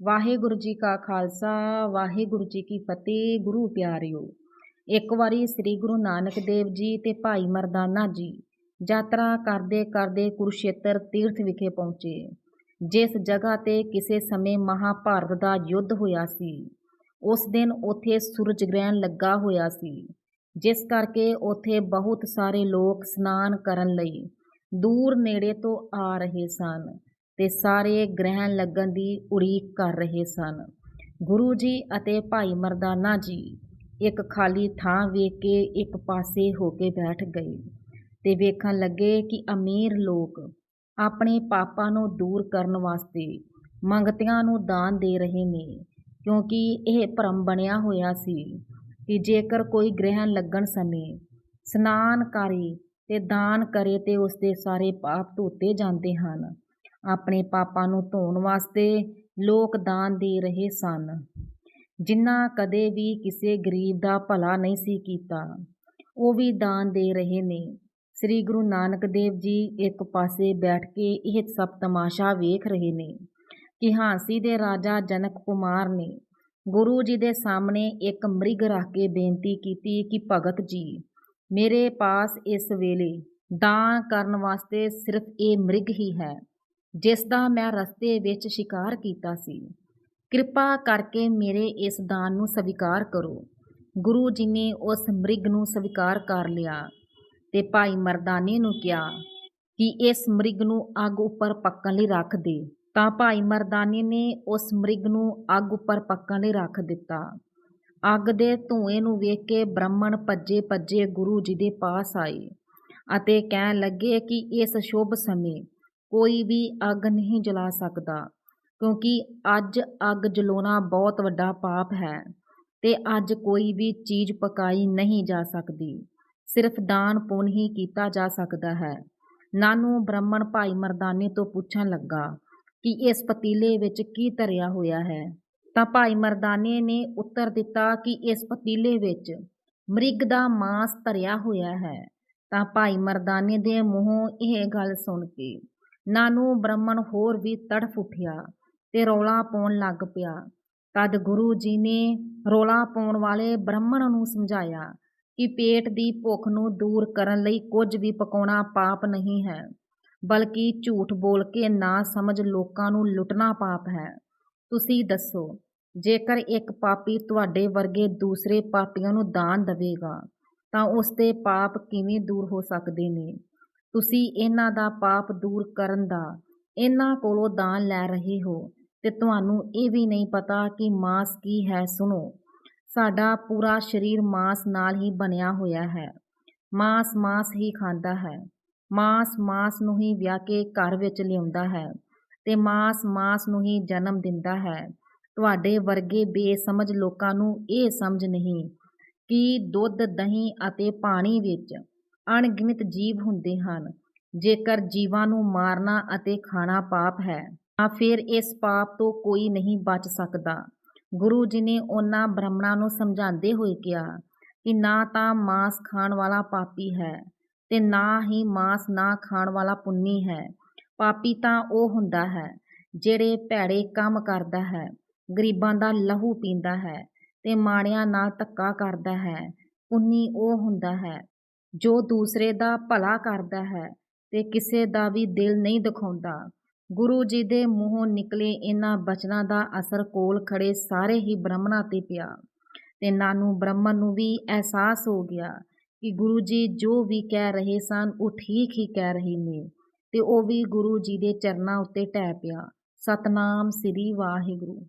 ਵਾਹਿਗੁਰੂ ਜੀ ਕਾ ਖਾਲਸਾ, ਵਾਹਿਗੁਰੂ ਜੀ ਕੀ ਫਤਿਹ, ਗੁਰੂ ਪਿਆਰਿਓ। ਇੱਕ ਵਾਰੀ ਸ੍ਰੀ ਗੁਰੂ ਨਾਨਕ ਦੇਵ ਜੀ ਤੇ ਭਾਈ ਮਰਦਾਨਾ ਜੀ ਯਾਤਰਾ ਕਰਦੇ ਕਰਦੇ ਕੁਰੂਸ਼ੇਤਰ ਤੀਰਥ ਵਿਖੇ ਪਹੁੰਚੇ, ਜਿਸ ਜਗ੍ਹਾ ਤੇ ਕਿਸੇ ਸਮੇਂ ਮਹਾਭਾਰਤ ਦਾ ਯੁੱਧ ਹੋਇਆ ਸੀ। ਉਸ ਦਿਨ ਉੱਥੇ ਸੂਰਜ ਗ੍ਰਹਿਣ ਲੱਗਾ ਹੋਇਆ ਸੀ, ਜਿਸ ਕਰਕੇ ਉੱਥੇ ਬਹੁਤ ਸਾਰੇ ਲੋਕ ਇਸ਼ਨਾਨ ਕਰਨ ਲਈ ਦੂਰ ਨੇੜੇ ਤੋਂ ਆ ਰਹੇ ਸਨ। ਤੇ ਸਾਰੇ ਗ੍ਰਹਿਣ ਲੱਗਣ ਦੀ ਉਡੀਕ ਕਰ ਰਹੇ ਸਨ। ਗੁਰੂ ਜੀ ਅਤੇ ਭਾਈ ਮਰਦਾਨਾ ਜੀ ਇੱਕ ਖਾਲੀ ਥਾਂ ਵੇਖ ਕੇ ਇੱਕ ਪਾਸੇ ਹੋ ਕੇ ਬੈਠ ਗਏ ਤੇ ਵੇਖਣ ਲੱਗੇ ਕਿ ਅਮੀਰ ਲੋਕ ਆਪਣੇ ਪਾਪਾਂ ਨੂੰ ਦੂਰ ਕਰਨ ਵਾਸਤੇ ਮੰਗਤਿਆਂ ਨੂੰ ਦਾਨ ਦੇ ਰਹੇ ਨੇ, ਕਿਉਂਕਿ ਇਹ ਭਰਮ ਬਣਿਆ ਹੋਇਆ ਸੀ ਕਿ ਜੇਕਰ ਕੋਈ ਗ੍ਰਹਿਣ ਲੱਗਣ ਸਮੇਂ ਇਸ਼ਨਾਨ ਕਰੇ ਤੇ ਦਾਨ ਕਰੇ ਤੇ ਉਸਦੇ ਸਾਰੇ ਪਾਪ ਧੋਤੇ ਜਾਂਦੇ ਹਨ। ਆਪਣੇ ਪਾਪਾਂ ਨੂੰ ਧੋਣ ਵਾਸਤੇ ਲੋਕ ਦਾਨ ਦੇ ਰਹੇ ਸਨ। ਜਿਨ੍ਹਾਂ ਕਦੇ ਵੀ ਕਿਸੇ ਗਰੀਬ ਦਾ ਭਲਾ ਨਹੀਂ ਸੀ ਕੀਤਾ, ਉਹ ਵੀ ਦਾਨ ਦੇ ਰਹੇ ਨੇ। ਸ੍ਰੀ ਗੁਰੂ ਨਾਨਕ ਦੇਵ ਜੀ ਇੱਕ ਪਾਸੇ ਬੈਠ ਕੇ ਇਹ ਸਭ ਤਮਾਸ਼ਾ ਵੇਖ ਰਹੇ ਨੇ ਕਿ ਹਾਂਸੀ ਦੇ ਰਾਜਾ ਜਨਕ ਕੁਮਾਰ ਨੇ ਗੁਰੂ ਜੀ ਦੇ ਸਾਹਮਣੇ ਇੱਕ ਮ੍ਰਿਗ ਰੱਖ ਕੇ ਬੇਨਤੀ ਕੀਤੀ ਕਿ ਭਗਤ ਜੀ, ਮੇਰੇ ਪਾਸ ਇਸ ਵੇਲੇ ਦਾਨ ਕਰਨ ਵਾਸਤੇ ਸਿਰਫ ਇਹ ਮ੍ਰਿਗ ਹੀ ਹੈ। ਜਿਸ ਦਾ ਮੈਂ ਰਸਤੇ ਵਿੱਚ ਸ਼ਿਕਾਰ ਕੀਤਾ ਸੀ। ਕਿਰਪਾ ਕਰਕੇ ਮੇਰੇ ਇਸ ਦਾਨ ਨੂੰ ਸਵੀਕਾਰ ਕਰੋ। ਗੁਰੂ ਜੀ ਨੇ ਉਸ ਮ੍ਰਿਗ ਨੂੰ ਸਵੀਕਾਰ ਕਰ ਲਿਆ ਤੇ ਭਾਈ ਮਰਦਾਨੇ ਨੂੰ ਕਿਹਾ ਕਿ ਇਸ ਮ੍ਰਿਗ ਨੂੰ ਅੱਗ ਉੱਪਰ ਪੱਕਣ ਲਈ ਰੱਖ ਦੇ। ਤਾਂ ਭਾਈ ਮਰਦਾਨੇ ਨੇ ਉਸ ਮ੍ਰਿਗ ਨੂੰ ਅੱਗ ਉੱਪਰ ਪੱਕਣ ਲਈ ਰੱਖ ਦਿੱਤਾ। ਅੱਗ ਦੇ ਧੂਏ ਨੂੰ ਵੇਖ ਕੇ ਬ੍ਰਾਹਮਣ ਭੱਜੇ ਭੱਜੇ ਗੁਰੂ ਜੀ ਦੇ ਪਾਸ ਆਏ ਅਤੇ ਕਹਿਣ ਲੱਗੇ ਕਿ ਇਸ ਸ਼ੁਭ ਸਮੇਂ ਕੋਈ ਵੀ ਅੱਗ ਨਹੀਂ ਜਲਾ ਸਕਦਾ, ਕਿਉਂਕਿ ਅੱਜ ਅੱਗ ਜਲਾਉਣਾ ਬਹੁਤ ਵੱਡਾ ਪਾਪ ਹੈ ਅਤੇ ਅੱਜ ਕੋਈ ਵੀ ਚੀਜ਼ ਪਕਾਈ ਨਹੀਂ ਜਾ ਸਕਦੀ, ਸਿਰਫ ਦਾਨ ਪੁੰਨ ਹੀ ਕੀਤਾ ਜਾ ਸਕਦਾ ਹੈ। ਨਾਨੂ ਬ੍ਰਾਹਮਣ ਭਾਈ ਮਰਦਾਨੇ ਤੋਂ ਪੁੱਛਣ ਲੱਗਾ ਕਿ ਇਸ ਪਤੀਲੇ ਵਿੱਚ ਕੀ ਧਰਿਆ ਹੋਇਆ ਹੈ, ਤਾਂ ਭਾਈ ਮਰਦਾਨੇ ਨੇ ਉੱਤਰ ਦਿੱਤਾ ਕਿ ਇਸ ਪਤੀਲੇ ਵਿੱਚ ਮ੍ਰਿਗ ਦਾ ਮਾਸ ਧਰਿਆ ਹੋਇਆ ਹੈ। ਤਾਂ ਭਾਈ ਮਰਦਾਨੇ ਦੇ ਮੂੰਹੋਂ ਇਹ ਗੱਲ ਸੁਣ ਕੇ ਨਾਨੂ ਬ੍ਰਾਹਮਣ ਹੋਰ ਵੀ ਤੜਫ ਉੱਠਿਆ ਤੇ ਰੌਲਾ ਪਾਉਣ ਲੱਗ ਪਿਆ। ਤਦ ਗੁਰੂ ਜੀ ਨੇ ਰੌਲਾ ਪਾਉਣ ਵਾਲੇ ਬ੍ਰਾਹਮਣ ਨੂੰ ਸਮਝਾਇਆ ਕਿ ਪੇਟ ਦੀ ਭੁੱਖ ਨੂੰ ਦੂਰ ਕਰਨ ਲਈ ਕੁਝ ਵੀ ਪਕਾਉਣਾ ਪਾਪ ਨਹੀਂ ਹੈ, ਬਲਕਿ ਝੂਠ ਬੋਲ ਕੇ ਨਾ ਸਮਝ ਲੋਕਾਂ ਨੂੰ ਲੁੱਟਣਾ ਪਾਪ ਹੈ। ਤੁਸੀਂ ਦੱਸੋ, ਜੇਕਰ ਇੱਕ ਪਾਪੀ ਤੁਹਾਡੇ ਵਰਗੇ ਦੂਸਰੇ ਪਾਪੀਆਂ ਨੂੰ ਦਾਨ ਦੇਵੇਗਾ, ਤਾਂ ਉਸ ਦੇ ਪਾਪ ਕਿਵੇਂ ਦੂਰ ਹੋ ਸਕਦੇ ਨੇ? ਤੁਸੀਂ ਇਹਨਾਂ ਦਾ ਪਾਪ ਦੂਰ ਕਰਨ ਦਾ, ਇਹਨਾਂ ਕੋਲੋਂ ਦਾਨ ਲੈ ਰਹੇ ਹੋ ਤੇ ਤੁਹਾਨੂੰ ਇਹ ਵੀ ਨਹੀਂ ਪਤਾ ਕਿ ਮਾਸ ਕੀ ਹੈ, ਸੁਣੋ। ਸਾਡਾ ਪੂਰਾ ਸਰੀਰ ਮਾਸ ਨਾਲ ਹੀ ਬਣਿਆ ਹੋਇਆ ਹੈ। ਮਾਸ ਮਾਸ ਹੀ ਖਾਂਦਾ ਹੈ। ਮਾਸ ਮਾਸ ਨੂੰ ਹੀ ਵਿਆਹ ਕੇ ਘਰ ਵਿੱਚ ਲਿਆਉਂਦਾ ਹੈ ਤੇ ਮਾਸ ਮਾਸ ਨੂੰ ਹੀ ਜਨਮ ਦਿੰਦਾ ਹੈ। ਤੁਹਾਡੇ ਵਰਗੇ ਬੇਸਮਝ ਲੋਕਾਂ ਨੂੰ ਇਹ ਸਮਝ ਨਹੀਂ ਕਿ ਦੁੱਧ, ਦਹੀਂ ਅਤੇ ਪਾਣੀ ਵਿੱਚ ਅਣਗਿਣਤ ਜੀਵ ਹੁੰਦੇ ਹਨ। ਜੇਕਰ ਜੀਵਾਂ ਨੂੰ ਮਾਰਨਾ ਅਤੇ ਖਾਣਾ ਪਾਪ ਹੈ, ਤਾਂ ਫਿਰ ਇਸ ਪਾਪ ਤੋਂ ਕੋਈ ਨਹੀਂ ਬਚ ਸਕਦਾ। ਗੁਰੂ ਜੀ ਨੇ ਉਹਨਾਂ ਬ੍ਰਾਹਮਣਾਂ ਨੂੰ ਸਮਝਾਉਂਦੇ ਹੋਏ ਕਿਹਾ ਕਿ ਨਾ ਤਾਂ ਮਾਸ ਖਾਣ ਵਾਲਾ ਪਾਪੀ ਹੈ ਤੇ ਨਾ ਹੀ ਮਾਸ ਨਾ ਖਾਣ ਵਾਲਾ ਪੁੰਨੀ ਹੈ। ਪਾਪੀ ਤਾਂ ਉਹ ਹੁੰਦਾ ਹੈ ਜਿਹੜੇ ਭੈੜੇ ਕੰਮ ਕਰਦਾ ਹੈ, ਗਰੀਬਾਂ ਦਾ ਲਹੂ ਪੀਂਦਾ ਹੈ ਤੇ ਮਾੜਿਆਂ ਨਾਲ ਧੱਕਾ ਕਰਦਾ ਹੈ। ਪੁੰਨੀ ਉਹ ਹੁੰਦਾ ਹੈ ਜੋ ਦੂਸਰੇ ਦਾ ਭਲਾ ਕਰਦਾ ਹੈ ਤੇ ਕਿਸੇ ਦਾ ਵੀ ਦਿਲ ਨਹੀਂ ਦਿਖਾਉਂਦਾ। ਗੁਰੂ ਜੀ ਦੇ ਮੂੰਹੋਂ ਨਿਕਲੇ ਇਹਨਾਂ ਬਚਨਾਂ ਦਾ ਅਸਰ ਕੋਲ ਖੜੇ ਸਾਰੇ ਹੀ ਬ੍ਰਾਹਮਣਾਂ ਤੇ ਪਿਆ ਤੇ ਨਾਨੂ ਬ੍ਰਾਹਮਣ ਨੂੰ ਵੀ ਅਹਿਸਾਸ ਹੋ ਗਿਆ ਕਿ ਗੁਰੂ ਜੀ ਜੋ ਵੀ ਕਹਿ ਰਹੇ ਸਨ ਉਹ ਠੀਕ ਹੀ ਕਹਿ ਰਹੇ ਨੇ ਤੇ ਉਹ ਵੀ ਗੁਰੂ ਜੀ ਦੇ ਚਰਨਾਂ ਉੱਤੇ ਟਹਿ ਪਿਆ। ਸਤਨਾਮ ਸ੍ਰੀ ਵਾਹਿਗੁਰੂ।